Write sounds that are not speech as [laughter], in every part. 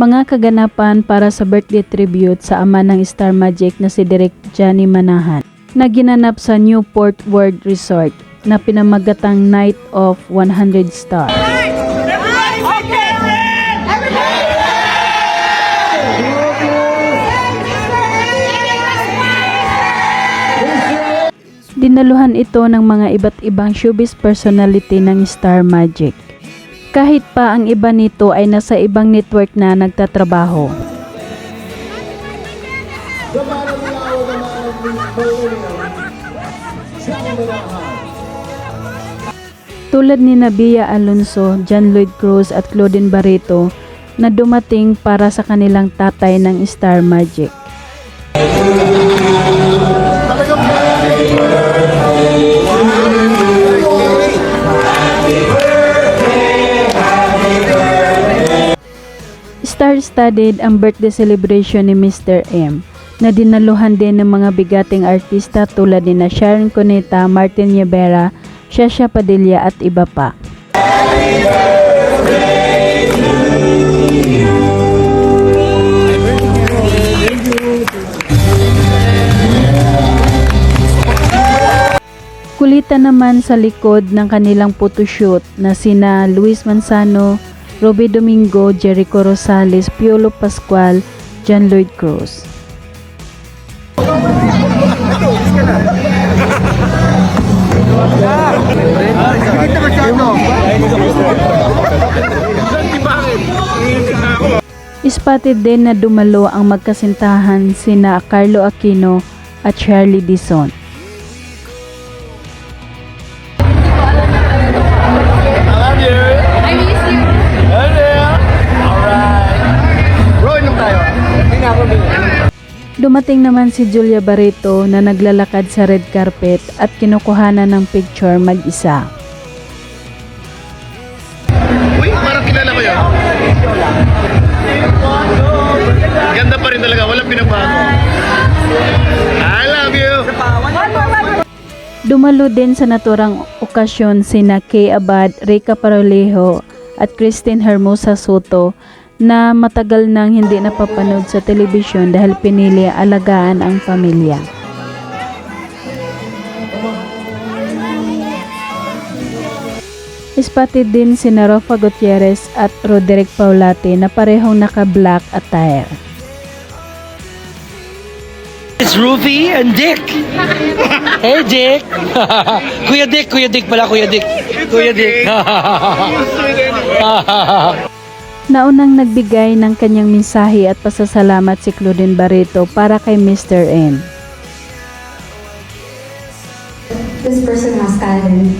Mga kaganapan para sa birthday tribute sa ama ng Star Magic na si Direk Johnny Manahan na ginanap sa Newport World Resort na pinamagatang Night of 100 Stars. Dinaluhan ito ng mga iba't ibang showbiz personality ng Star Magic. Kahit pa ang iba nito ay nasa ibang network na nagtatrabaho. Tulad ni Nabia Alonso, John Lloyd Cruz at Claudine Barreto na dumating para sa kanilang tatay ng Star Magic. Star-studded ang birthday celebration ni Mr. M na dinaluhan din ng mga bigating artista tulad ni Sharon Cuneta, Martin Yebera, Shasha Padilla at iba pa. Kulitan naman sa likod ng kanilang photoshoot na sina Luis Manzano, Robbie Domingo, Jericho Rosales, Piolo Pascual, John Lloyd Cruz. Spotted din na dumalo ang magkasintahan sina Carlo Aquino at Charlie Dizon. Dumating naman si Julia Barreto na naglalakad sa red carpet at kinukuhanan ng picture mag-isa. Uy, parang kilala ko yun. Ganda pa rin talaga. Walang pinabago. I love you. Dumalo din sa naturang okasyon sina Kay Abad, Rica Parolejo at Christine Hermosa Soto na matagal nang hindi napapanood sa telebisyon dahil pinili alagaan ang pamilya. Spotted din si Rafa Gutierrez at Roderick Paulate na parehong naka-black attire. It's Ruby and Dick. [laughs] hey, Dick. [laughs] Kuya Dick, Kuya Dick pala, Kuya Dick. Kuya Dick. [laughs] Naunang nagbigay ng kanyang mensahe at pasasalamat si Claudine Barreto para kay Mr. M. this person has talent.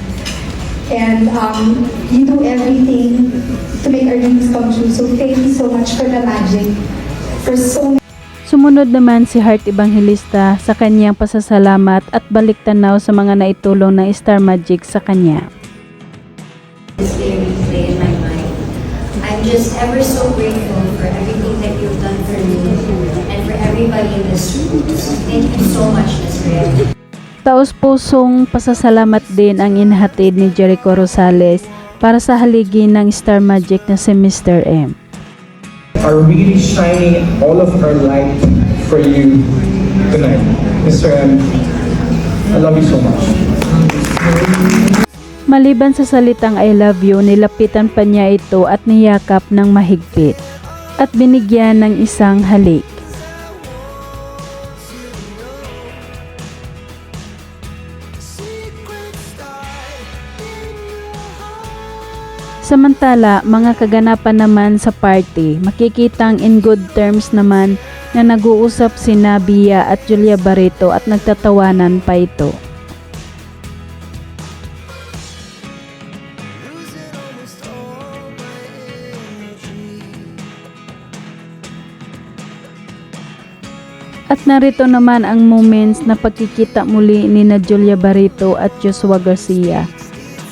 And um, you do everything to make our dreams come true. So thank you so much for the magic. For so Sumunod naman si Heart Evangelista sa kanyang pasasalamat at balik tanaw sa mga naitulong ng Star Magic sa kanya. this just ever so grateful for everything that you've done for me and for everybody in this room. So thank you so much, Israel. Taos pusong pasasalamat din ang inhatid ni Jericho Rosales para sa haligi ng Star Magic na si Mr. M. are really shining all of our light for you tonight. Mr. M, I love you so much. Maliban sa salitang I love you, nilapitan pa niya ito at niyakap ng mahigpit at binigyan ng isang halik. Samantala, mga kaganapan naman sa party, makikitang in good terms naman na nag-uusap si Nabia at Julia Barreto at nagtatawanan pa ito. At narito naman ang moments na pagkikita muli ni na Julia Barreto at Joshua Garcia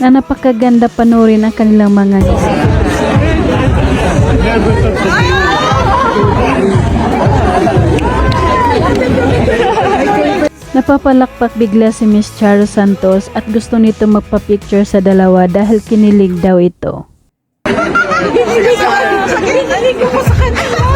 na napakaganda panoorin ang kanilang mga ngiti. Napapalakpak bigla si Miss Charo Santos at gusto nito magpa-picture sa dalawa dahil kinilig daw ito. Hindi ko sa kanya.